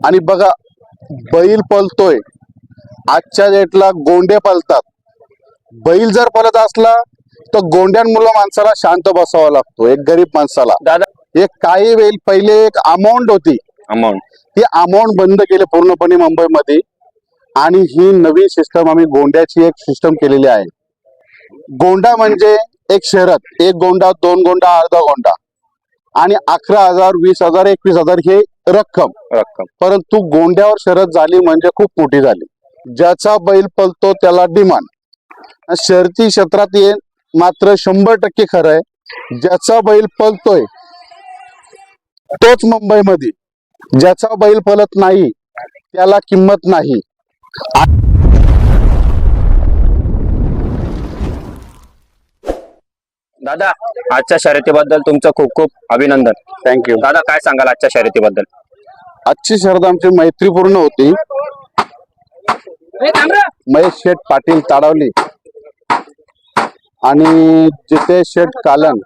आणि बघा बैल पळतोय आजच्या डेटला गोंडे पळतात बैल जर पळत असला तर गोंड्यांमुळे माणसाला शांत बसावा लागतो एक गरीब माणसाला. दादा एक काही वेळ पहिले एक अमाऊंट होती. अमाऊंट ती अमाऊंट बंद केली पूर्णपणे मुंबईमध्ये. आणि ही नवीन सिस्टम आम्ही गोंड्याची एक सिस्टम केलेली आहे. गोंडा म्हणजे एक शहरात. एक गोंडा दोन गोंडा अर्धा गोंडा. आणि अकरा हजार वीस हजार एकवीस हजार हे रक्कम. रक्कम. परंतु गोंड्यावर शरद झाली म्हणजे खूप मोठी झाली. ज्याचा बैल पलतो त्याला डिमांड. शर्ती क्षेत्रात ये मात्र शंभर टक्के खरं आहे. ज्याचा बैल पलतोय तोच मुंबईमध्ये. ज्याचा बैल पलत नाही त्याला किंमत नाही. दादा आजच्या शर्यतीबद्दल तुमचं खूप खूप अभिनंदन. थँक्यू दादा काय सांगाल आजच्या शर्यतीबद्दल? आजची शरद आमची मैत्रीपूर्ण होती. महेश शेठ पाटील ताडवली आणि जितेश शेठ कालन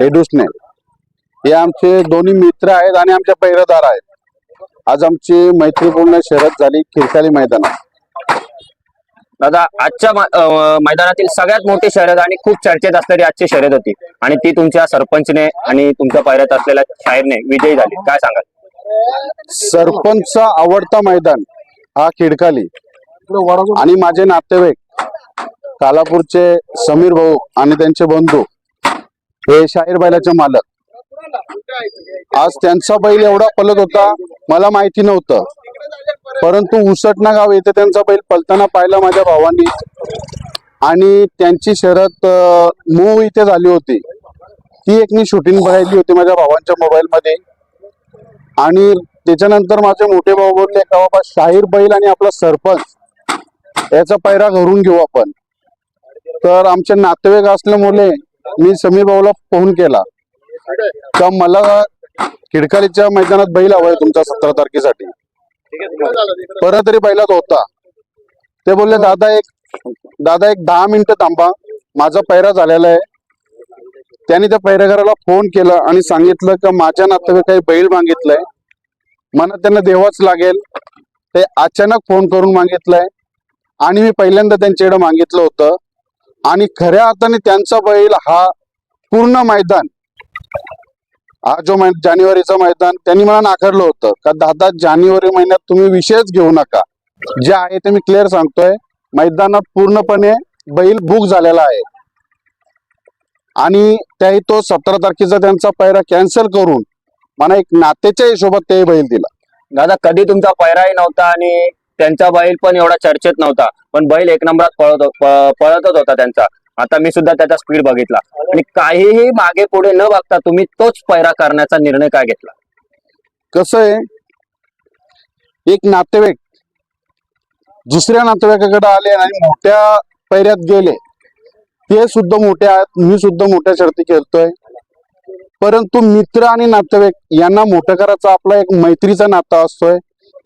हेडुसने. हे आमचे दोन्ही मित्र आहेत आणि आमचे पैरदार आहेत. आज आमची मैत्रीपूर्ण शर्यत झाली खिरकाली मैदानात. दादा आजच्या मैदानातील सगळ्यात मोठी शर्यत आणि खूप चर्चेत असणारी आजची शर्यत होती. आणि ती तुमच्या सरपंचने आणि तुमच्या पायऱ्यात असलेल्या शाहीरने विजयी झाली. काय सांगाल? सरपंचचा आवडता मैदान हा खिडकाली. आणि माझे नातेवाईक कालापूरचे समीर भाऊ आणि त्यांचे बंधू हे शाहीर बैलाचे मालक. आज त्यांचा बैल एवढा पलत होता मला माहिती नव्हतं. परंतु उसटणा गाव येथे त्यांचा बैल पलताना पाहिला माझ्या भावांनी. आणि त्यांची शरद मूव इथे झाली होती. ती एक मी शूटिंग बघायली होती माझ्या भावांच्या मोबाईल मध्ये. आणि त्याच्यानंतर माझे मोठे भाऊ बोलले का बाबा शाहीर बैल आणि आपला सरपंच याचा पैरा घरून घेऊ आपण. तर आमचे नातेवाईक असल्यामुळे मी समीर भाऊला फोन केला. का मला खिडकालीच्या मैदानात बैल हवाय तुमचा सतरा तारखेसाठी? परत तरी बैलात होता. ते बोलले दादा एक दादा एक दहा मिनिटं थांबा. माझा पैरा झालेला आहे. त्यांनी त्या पैरागाराला फोन केला आणि सांगितलं का माझ्या नातेवाईकाही बैल मागितलंय. मला त्यांना देवाच लागेल. ते अचानक फोन करून मागितलंय. आणि मी पहिल्यांदा त्यांच्याकडे मागितलं होतं. आणि खऱ्या अर्थाने त्यांचा बैल हा पूर्ण मैदान. हा जो जानेवारीचं मैदान त्यांनी मला नाकारलं होतं. का दादा जानेवारी महिन्यात तुम्ही विषयच घेऊ नका. जे आहे ते मी क्लिअर सांगतोय. मैदानात पूर्णपणे बैल बुक झालेला आहे. आणि त्याही तो सतरा तारखेचा त्यांचा पैरा कॅन्सल करून मला एक नात्याच्या हिशोबात ते बैल दिला. दादा कधी तुमचा पैराही नव्हता आणि त्यांचा बैल पण एवढा चर्चेत नव्हता. पण बैल एक नंबरात पळत पळतच होता त्यांचा. आता मी सुद्धा त्याचा स्पीड बघितला. आणि काहीही मागे पुढे न बघता तुम्ही तोच पैरा करण्याचा निर्णय काय घेतला? कसं आहे? एक नातेवाईक दुसऱ्या नातेवाईकाकडे आले आणि मोठ्या पैऱ्यात गेले. ते सुद्धा मोठे आहेत मी सुद्धा मोठ्या शर्ती खेळतोय. परंतु मित्र आणि नातेवाईक यांना मोठं करायचा आपला एक मैत्रीचा नाता असतोय.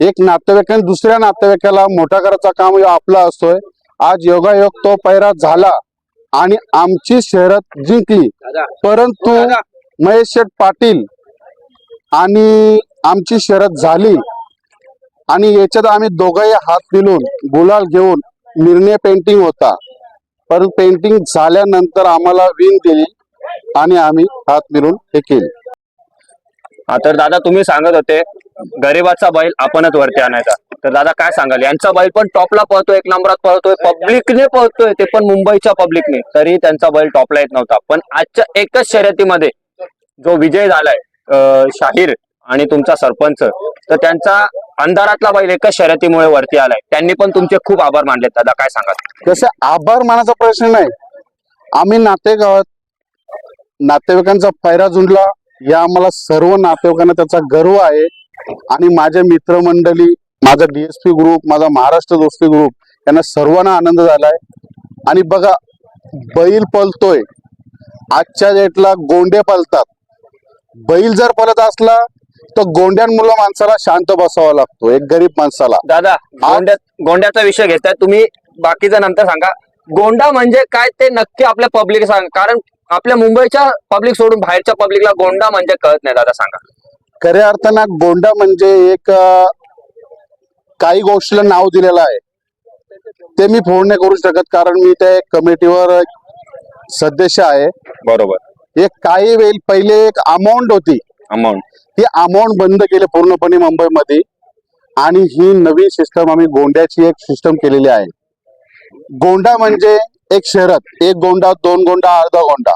एक नातेवाईकाने दुसऱ्या नातेवाईकाला मोठा करायचा काम आपला असतोय. आज योगायोग तो पैरा झाला. आणि आमची शहरात जिंकली. परंतु महेश शेठ पाटील आणि आमची शरद झाली. आणि याच्यात आम्ही दोघंही हात मिळून गुलाल घेऊन निर्णय पेंटिंग होता. पण पेंटिंग झाल्यानंतर आम्हाला विन दिली आणि आम्ही हात मिळून हे केले. हा तर दादा तुम्ही सांगत होते गरीबाचा बैल आपणच वरती आणायचा. तर दादा काय सांगाल? यांचा बैल पण टॉपला पळतोय एक नंबरात पळतोय पब्लिकने पळतोय ते पण मुंबईच्या पब्लिकने. तरी त्यांचा बैल टॉपला येत नव्हता. पण आजच्या एकच शर्यतीमध्ये जो विजय झालाय शाहीर आणि तुमचा सरपंच तर त्यांचा अंधारातला बैल एकच शर्यतीमुळे वरती आलाय. त्यांनी पण तुमचे खूप आभार मानले दादा काय सांगाल? कसं आभार मानाचा प्रश्न नाही. आम्ही नातेगावात नातेवाईकांचा फायदा जुंडला. या आम्हाला सर्व नातेवाईकांना त्याचा गर्व आहे. आणि माझे मित्रमंडळी माझा डीएसपी ग्रुप माझा महाराष्ट्र दोस्ती ग्रुप यांना सर्वांना आनंद झालाय. आणि बघा बैल पलतोय आजच्या डेटला गोंडे पलतात बैल जर पलत असला तर गोंड्यांमुळे माणसाला शांत बसावा लागतो एक गरीब माणसाला. दादा गोंड्या गोंड्याचा विषय घेताय तुम्ही बाकीचा नंतर सांगा. गोंडा म्हणजे काय? ते नक्की आपल्या पब्लिक सांग. कारण आपल्या मुंबईच्या पब्लिक सोडून बाहेरच्या पब्लिकला गोंडा म्हणजे कळत नाही दादा सांगा. खऱ्या अर्थानं गोंडा म्हणजे एक काही गोष्टीला नाव दिलेलं आहे. ते मी फोन नाही करू शकत कारण मी त्या कमिटीवर सदस्य आहे. बरोबर. एक काही वेळ पहिले एक अमाऊंट होती. अमाऊंट ती अमाऊंट बंद केली पूर्णपणे मुंबईमध्ये आणि ही नवीन सिस्टम आम्ही गोंड्याची एक सिस्टम केलेली आहे. गोंडा म्हणजे एक शहरात एक गोंडा दोन गोंडा अर्धा गोंडा.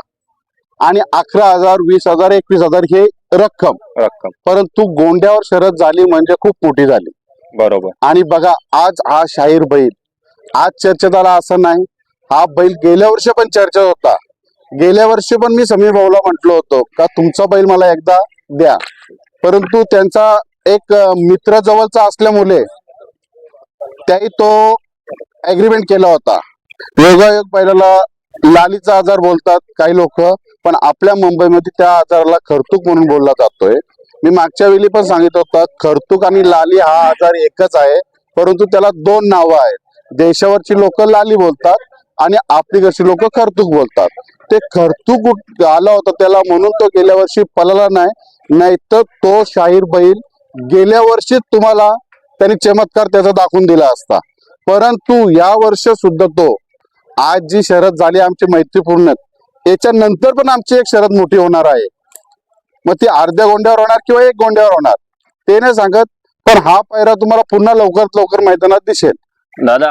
आणि अकरा हजार वीस हजार एकवीस हजार हे रक्कम. रक्कम. परंतु गोंड्यावर शरद झाली म्हणजे खूप मोठी झाली. बरोबर. आणि बघा आज हा शाहीर बैल आज चर्चेत आला असं नाही. हा बैल गेल्या वर्षी पण चर्चेत होता. गेल्या वर्षी पण मी समीर भाऊला म्हटलो होतो का तुमचा बैल मला एकदा द्या. परंतु त्यांचा एक मित्र जवळचा असल्यामुळे त्याही तो अग्रीमेंट केला होता. योगायोग बैलाला लालीचा आजार बोलतात काही लोक पण आपल्या मुंबईमध्ये त्या आजाराला खर्तूक म्हणून बोलला जातोय. मी मागच्या वेळी पण सांगितलं होतं खर्तूक आणि लाली हा आजार एकच आहे परंतु त्याला दोन नावं आहेत. देशावरची लोक लाली बोलतात आणि आपली कशी लोक खर्तूक बोलतात. ते खर्तूक आला होता त्याला म्हणून तो गेल्या वर्षी पळाला नाही नाहीतर तो शाहीर बैल गेल्या वर्षी तुम्हाला त्यांनी चमत्कार त्याचा दाखवून दिला असता. परंतु या वर्ष सुद्धा तो आज जी शरद झाली आमची मैत्रीपूर्ण त्याच्यानंतर पण आमची एक शरद मोठी होणार आहे. मग ती अर्ध्या गोंड्यावर होणार किंवा एक गोंड्यावर होणार? ते नाही सांगत पण हा पायरा तुम्हाला पुन्हा लवकरात लवकर मैदानात दिसेल. दादा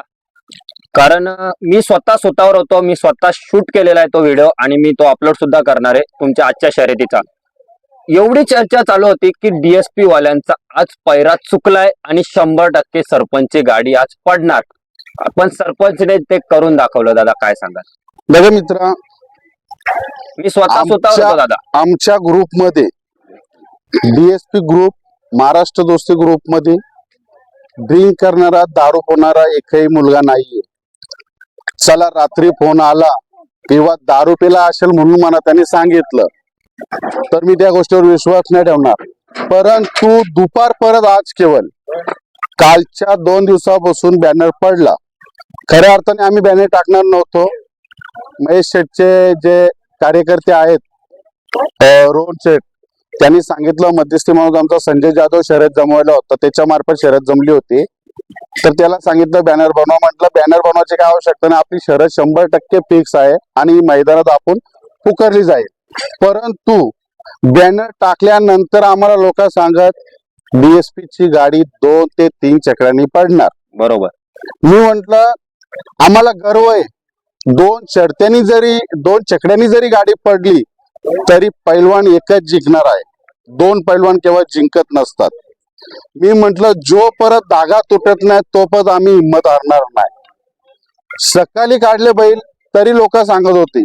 कारण मी स्वतः स्वतःवर होतो मी स्वतः शूट केलेला आहे तो व्हिडिओ आणि मी तो अपलोड सुद्धा करणार आहे तुमच्या आजच्या शर्यतीचा. एवढी चर्चा चालू होती की डीएसपी वाल्यांचा आज पैरा चुकलाय आणि शंभर टक्के सरपंचची गाडी आज पडणार. पण सरपंचने ते करून दाखवलं दादा काय सांगा बघा मित्रा मी स्वतः आमच्या- होतो दादा. आमच्या ग्रुपमध्ये डीएसपी ग्रुप महाराष्ट्र दोस्ती ग्रुपमध्ये ड्रिंक करणारा दारू होणारा एकही मुलगा नाहीये. चला रात्री फोन आला किंवा दारू पिला असेल म्हणून मला त्यांनी सांगितलं तर मी त्या गोष्टीवर विश्वास नाही ठेवणार. परंतु दुपार परत आज केवळ कालच्या दोन दिवसापासून बॅनर पडला. खऱ्या अर्थाने आम्ही बॅनर टाकणार नव्हतो. महेश शेठचे जे कार्यकर्ते आहेत रोहन शेठ त्यांनी सांगितलं मध्यस्थी म्हणून आमचा संजय जाधव शर्यत जमवायला होता त्याच्या मार्फत शर्यत जमली होती. तर त्याला सांगितलं बॅनर बनवा. म्हटलं बॅनर बनवायची काय आवश्यकता नाही आपली शर्यत शंभर टक्के फिक्स आहे आणि मैदानात आपण पुकारली जाईल. परंतु बॅनर टाकल्यानंतर आम्हाला लोक सांगत डीएसपी ची गाडी दोन ते तीन चक्रांनी पडणार. बरोबर. मी म्हंटल आम्हाला गर्व आहे. दोन चढत्यांनी जरी दोन चकड्यांनी जरी गाडी पडली तरी पैलवान एकच जिंकणार आहे. दोन पैलवान केव्हा जिंकत नसतात. मी म्हंटल जो परत धागा तुटत नाही तो परत आम्ही हिंमत हारणार नाही. सकाळी काढले बैल तरी लोक सांगत होती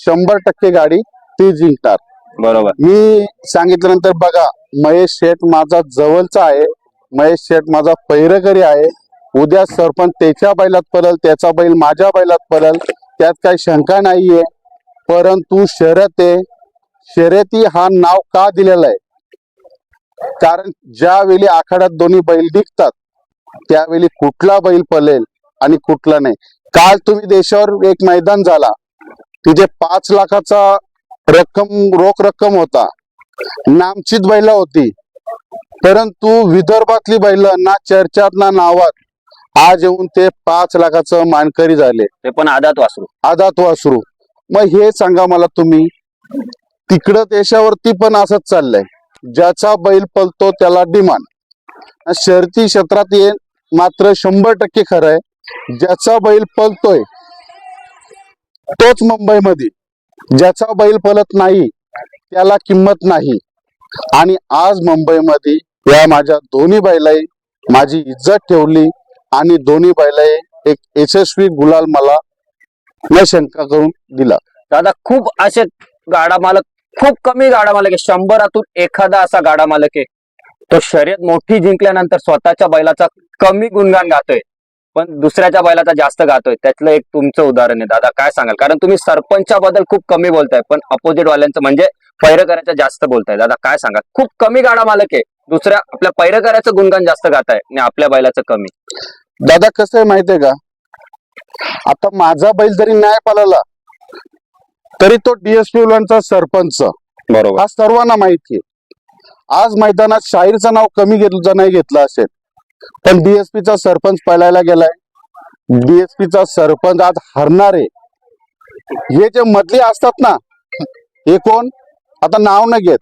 शंभर टक्के गाडी ती जिंकणार. बरोबर. मी सांगितल्यानंतर बघा महेश शेठ माझा जवळचा आहे महेश शेठ माझा पैरकरी आहे उद्या सरपंच त्याच्या बैलात पडल त्याचा बैल माझ्या बैलात पडल त्यात काही शंका नाहीये. परंतु शर्यत आहे. शर्यती हा नाव का दिलेलं आहे? कारण ज्यावेळी आखाड्यात दोन्ही बैल दिसतात त्यावेळी कुठला बैल पळेल आणि कुठला नाही? काल तुम्ही देशावर एक मैदान झाला. तिथे पाच लाखाचा रक्कम रोख रक्कम होता. नामचीत बैल होती. परंतु विदर्भातली बैल ना चर्चात ना नावात. आज येऊन ते पाच लाखाचं मानकरी झाले. ते पण आदात वासरू. आदात वासरू. मग हे सांगा मला तुम्ही तिकडं देशावरती पण असंच चाललंय. ज्याचा बैल पलतो त्याला डिमांड. शर्ती क्षेत्रात ये मात्र शंभर टक्के खरं आहे. ज्याचा बैल पलतोय तोच मुंबईमध्ये. ज्याचा बैल पलत नाही त्याला किंमत नाही. आणि आज मुंबईमध्ये या माझ्या दोन्ही बैलाई माझी इज्जत ठेवली. आणि दोन्ही बैलाय एक यशस्वी गुलाल मला न शंका करून दिला. दादा खूप असे गाडा मालक खूप कमी गाडा मालक आहे. शंभरातून एखादा असा गाडा मालक आहे. तो शर्यत मोठी जिंकल्यानंतर स्वतःच्या बैलाचा कमी गुणगान गातोय पण दुसऱ्याच्या बैलाचा जास्त गातोय. त्यातलं एक तुमचं उदाहरण आहे. दादा काय सांगाल? कारण तुम्ही सरपंचा बद्दल खूप कमी बोलताय पण अपोजिट वाल्यांचं म्हणजे पैरकऱ्याच्या जास्त बोलताय. दादा काय सांगाल? खूप कमी गाडा मालक आहे. दुसऱ्या आपल्या पैरकऱ्याचं गुणगान जास्त गाताय आणि आपल्या बैलाचं कमी. दादा कसं आहे माहितीये का? आता माझा बैल जरी नाही पाळला तरी तो डीएसपी उलांचा सरपंच. बरोबर. हा सर्वांना माहिती आहे. आज मैदानात शाहीरचं नाव कमी घेतलं नाही घेतलं असेल पण डीएसपीचा सरपंच पळायला गेलाय. डीएसपीचा सरपंच आज हरणार आहे. हे जे मधले असतात ना हे कोण? आता नाव न घेत.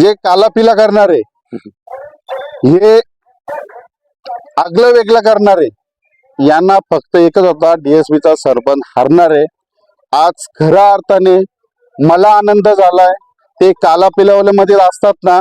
जे कालापिला करणारे हे आगलं वेगळं करणारे यांना फक्त एकच होता डीएसबीचा सरपंच हरणार. आहे आज खऱ्या अर्थाने मला आनंद झालाय. ते काला मध्ये असतात ना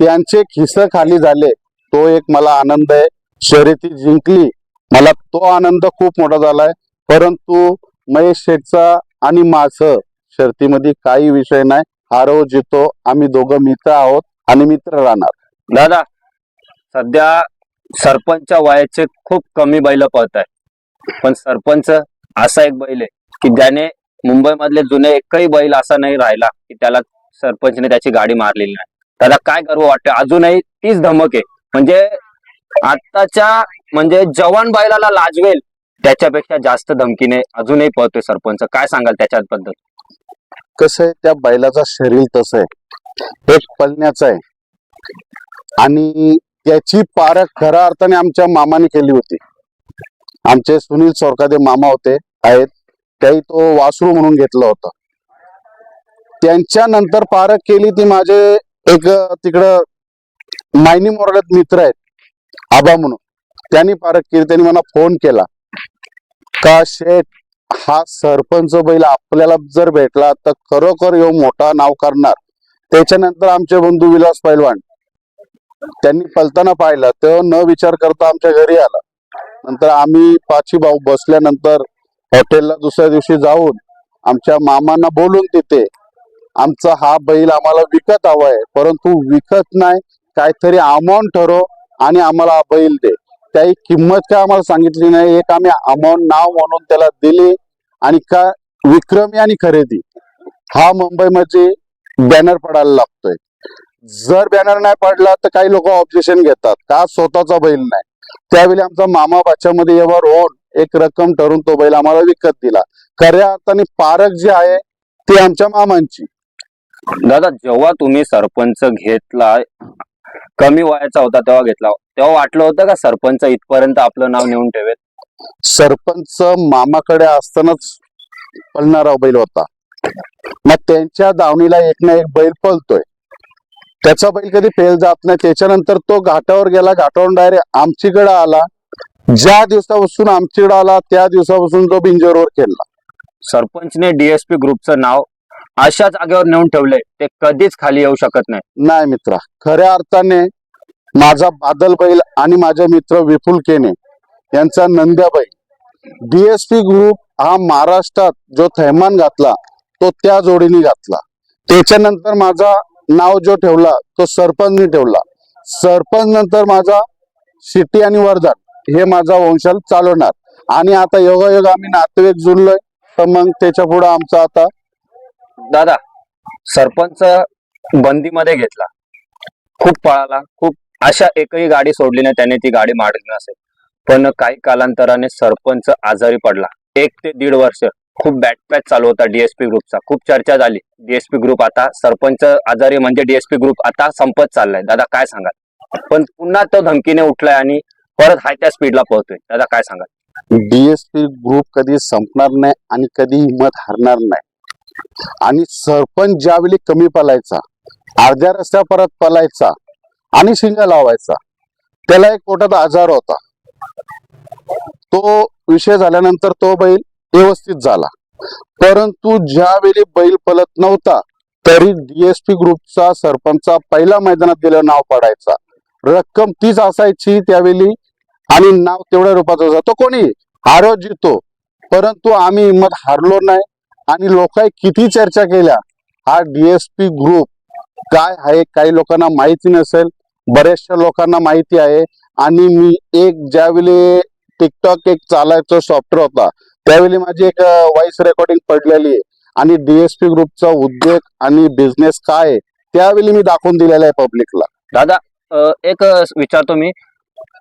त्यांचे खिस खाली झाले. तो एक मला आनंद आहे. शर्यती जिंकली. मला तो आनंद खूप मोठा झालाय. परंतु महेश शेठचा आणि माझं शर्तीमध्ये काही विषय नाही. हारो जितो आम्ही दोघं मित्र आहोत. आणि मित्र राहणार. दादा सध्या सरपंचच्या वयाचे खूप कमी बैल पळत आहे पण सरपंच असा एक बैल आहे की ज्याने मुंबईमधले जुने एकही बैल असा नाही राहिला की त्याला सरपंचने त्याची गाडी मारलेली नाही. त्याला काय गर्व वाटतं अजूनही तीच धमक आहे. म्हणजे आताच्या म्हणजे जवान बैलाला लाजवेल त्याच्यापेक्षा जास्त धमकीने अजूनही पळतोय सरपंच. काय सांगाल त्याच्याबद्दल? कसं आहे त्या बैलाचं शरीर तसं आहे. एक पळण्याचं आहे. आणि त्याची पारख खऱ्या अर्थाने आमच्या मामाने केली होती. आमचे सुनील सोरकादे मामा होते आहेत. त्याही तो वासरू म्हणून घेतलं होतं. त्यांच्या नंतर पारख केली ती माझे एक तिकडं मायनी मोराड्यात मित्र आहेत आबा म्हणून. त्यांनी पारख केली त्यांनी मला फोन केला. का शेठ हा सरपंच बैल आपल्याला जर भेटला तर खरोखर यो मोठा नाव करणार. त्याच्यानंतर आमचे बंधू विलास पैलवान त्यांनी पलताना पाहिलं तो न विचार करता आमच्या घरी आला. नंतर आम्ही पाची भाऊ बसल्यानंतर हॉटेलला दुसऱ्या दिवशी जाऊन आमच्या मामांना बोलून तिथे आमचा हा बैल आम्हाला विकत हवाय परंतु विकत नाही काहीतरी अमाऊंट ठरव आणि आम्हाला हा बैल दे. त्याही किंमत काय आम्हाला सांगितली नाही एक आम्ही अमाऊंट नाव म्हणून त्याला दिली आणि का विक्रमी आणि खरेदी. हा मुंबईमध्ये बॅनर पडायला लागतोय. जर बॅनर नाही पडला तर काही लोक ऑब्जेक्शन घेतात. का स्वतःचा बैल नाही? त्यावेळी आमचा मामा बाच्यामध्ये व्यवहार होऊन एक रक्कम ठरून तो बैल आम्हाला विकत दिला. खऱ्या अर्थाने पारख जी आहे ती आमच्या मामांची. दादा जेव्हा तुम्ही सरपंच घेतला कमी वयाचा होता तेव्हा घेतला. तेव्हा वाटलं होतं का सरपंच इथपर्यंत आपलं नाव नेऊन ठेवेल? सरपंच मामाकडे असतानाच पळणारा बैल होता. मग त्यांच्या दावणीला एक ना एक बैल पळतोय. त्याचा बैल कधी फेल जात नाही. त्याच्यानंतर तो घाटावर गेला. घाटावरून डायरेक्ट आमचीकडे आला. ज्या दिवसापासून आमच्याकडे आला त्या दिवसापासून तो बिंजरवर खेळला. सरपंचने डीएसपी ग्रुपचं नाव अशा जागेवर नेऊन ठेवलंय. ते कधीच खाली येऊ शकत नाही. नाही मित्रा खऱ्या अर्थाने माझा बादल बैल आणि माझे मित्र विपुल केने यांचा नंद्या बैल डीएसपी ग्रुप हा महाराष्ट्रात जो थैमान घातला तो त्या जोडीने घातला. त्याच्यानंतर माझा नाव जो ठेवला तो सरपंचने ठेवला. सरपंच नंतर माझा शिट्टी आणि वर्धन हे माझा वंशाल चालवणार. आणि आता योगायोग आम्ही नातेवाईक जुळलोय तर मग त्याच्या पुढे आमचा आता दादा सरपंच बंदीमध्ये घेतला. खूप पळाला खूप अशा एकही गाडी सोडली नाही त्याने ती गाडी मारली नसेल. पण काही कालांतराने सरपंच आजारी पडला. एक ते दीड वर्ष. खूप बॅट पॅच चालू होता डीएसपी ग्रुपचा खूप चर्चा झाली. डीएसपी ग्रुप आता सरपंच आजारी म्हणजे डीएसपी ग्रुप आता संपत चाललाय. दादा काय सांगाल? पण पुन्हा तो धमकीने उठलाय आणि परत हाय त्या स्पीडला पोहोचतोय. दादा काय सांगाल? डीएसपी ग्रुप कधी संपणार नाही आणि कधी हिंमत हरणार नाही. आणि सरपंच ज्यावेळी कमी पलायचा अर्ध्या रस्त्या परत पलायचा आणि शिंगा लावायचा त्याला एक पोटात आजार होता. तो विषय झाल्यानंतर तो बैल व्यवस्थित झाला. परंतु ज्यावेळी बैल पलत नव्हता तरी डीएसपी ग्रुपचा सरपंचा पहिल्या मैदानात गेल्यावर नाव पडायचा. रक्कम तीच असायची त्यावेळी आणि नाव तेवढ्या रूपात जातो कोणी? हारो जितो परंतु आम्ही हिंमत हारलो नाही आणि लोकांनी किती चर्चा केल्या. हा डीएसपी ग्रुप काय आहे काही लोकांना माहिती नसेल बऱ्याचशा लोकांना माहिती आहे. आणि मी एक ज्यावेळी टिकटॉक एक चालायचं सॉफ्टवेअर होता त्यावेळी माझी एक व्हॉइस रेकॉर्डिंग पडलेली आहे. आणि डीएसपी ग्रुपचा उद्योग आणि बिझनेस काय आहे त्यावेळी मी दाखवून दिलेला आहे पब्लिकला दादा अ, एक विचारतो मी.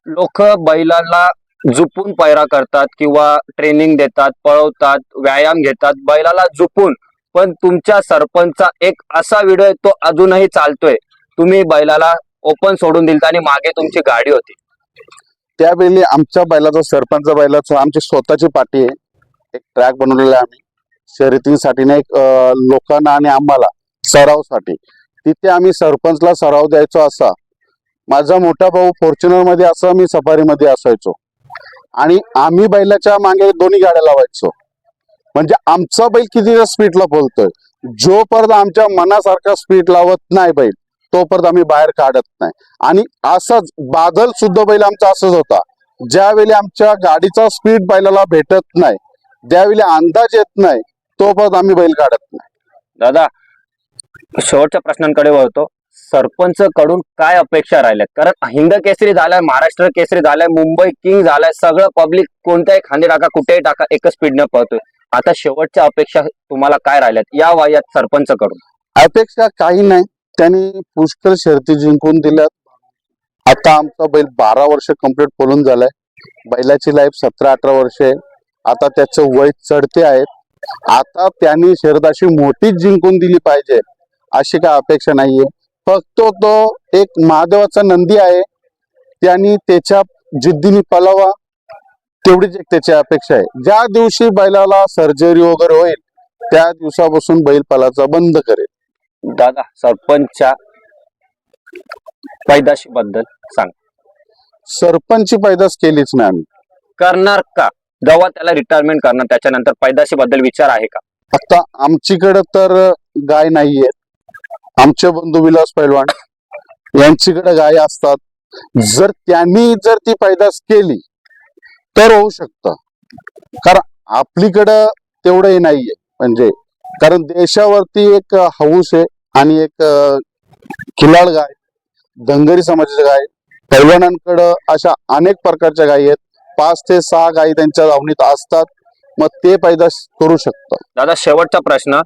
लोक बैलाला जुपून पैरा करतात किंवा ट्रेनिंग देतात पळवतात व्यायाम घेतात बैलाला जुपून पण तुमच्या सरपंचचा एक असा व्हिडिओ आहे तो अजूनही चालतोय. तुम्ही बैलाला ओपन सोडून दिलता आणि मागे तुमची गाडी होती. त्यावेळी आमच्या बैलाचं सरपंच बैलाचं आमची स्वतःची पाठी आहे. एक ट्रॅक बनवलेला आहे आम्ही. शर्यतीसाठी नाही एक लोकांना आणि आम्हाला सरावसाठी. तिथे आम्ही सरपंचला सराव द्यायचो असा. माझा मोठा भाऊ फॉर्च्युनरमध्ये असं मी सफारीमध्ये असायचो. आणि आम्ही बैलाच्या मागे दोन्ही गाड्या लावायचो. म्हणजे आमचा बैल किती स्पीडला बोलतोय? जोपर्यंत आमच्या मनासारखा स्पीड लावत नाही बैल तोपर्यंत आम्ही बाहेर काढत नाही. आणि असंच बादल सुद्धा बैल आमचा असंच होता. ज्यावेळी आमच्या गाडीचा स्पीड बैलाला भेटत नाही ज्यावेळी अंदाज येत नाही तोपर्यंत आम्ही बैल काढत नाही. दादा शेवटच्या प्रश्नांकडे वळतो. सरपंच कडून काय अपेक्षा राहिल्यात? कारण हिंद केसरी झालाय महाराष्ट्र केसरी झालाय मुंबई किंग झालाय सगळं पब्लिक कोणत्याही खांदे टाका कुठेही टाका एकच स्पीडनं पळतोय. आता शेवटच्या अपेक्षा तुम्हाला काय राहिल्यात? या वयात सरपंच कडून अपेक्षा काही नाही. त्यांनी पुष्कळ शर्ती जिंकून दिल्यात. आता आमचा बैल बारा वर्ष कंप्लीट पळून झालाय. बैलाची लाईफ सतरा अठरा वर्ष आहे. आता त्याचं वय चढते आहेत आता त्यांनी शर्यत अशी मोठीच जिंकून दिली पाहिजे अशी काय अपेक्षा नाहीये. फक्त तो एक महादेवाचा नंदी आहे. त्यांनी त्याच्या जिद्दीने पलावा तेवढीच एक त्याची अपेक्षा आहे. ज्या दिवशी बैलाला सर्जरी वगैरे होईल त्या दिवसापासून बैल पलाचा बंद करेल. दादा सरपंचच्या पैदाशी बद्दल सांग. सरपंचची पैदास केलीच नाही आम्ही. करणार का? जेव्हा त्याला रिटायरमेंट करणार त्याच्यानंतर पैदाशी बद्दल विचार आहे का? आता आमच्याकडे तर गाय नाहीये. आमचे बंधू विलास पैलवान यांच्याकडे गाय असतात. जर त्यांनी जर ती पैदास केली तर होऊ शकतं. कारण आपलीकडं तेवढंही नाहीये. म्हणजे कारण देशावरती एक हौस आहे आणि एक खिलाड गाय धनगरी समाजाची गाय पैलवानांकडं अशा अनेक प्रकारच्या गायी आहेत. पाच ते सहा गायी त्यांच्या दावणीत असतात मग ते पैदास करू शकतात. दादा शेवटचा प्रश्न.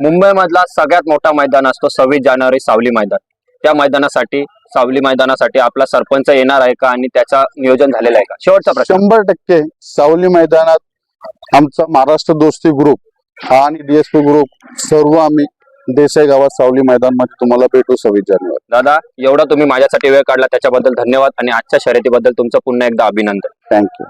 मुंबई मधला सगळ्यात मोठा मैदान असतो सव्वीस जानेवारी सावली मैदान. त्या मैदानासाठी सावली मैदानासाठी आपला सरपंच येणार आहे का आणि त्याचा नियोजन झालेलं आहे का? शेवटचा प्रश्न. शंभर टक्के सावली मैदानात आमचा महाराष्ट्र दोस्ती ग्रुप आणि डीएसपी ग्रुप सर्व आम्ही देसाई गावात सावली मैदानमध्ये तुम्हाला भेटू सव्वीस जानेवारी. दादा एवढा तुम्ही माझ्यासाठी वेळ काढला त्याच्याबद्दल धन्यवाद आणि आजच्या शर्यतीबद्दल तुमचं पुन्हा एकदा अभिनंदन. थँक्यू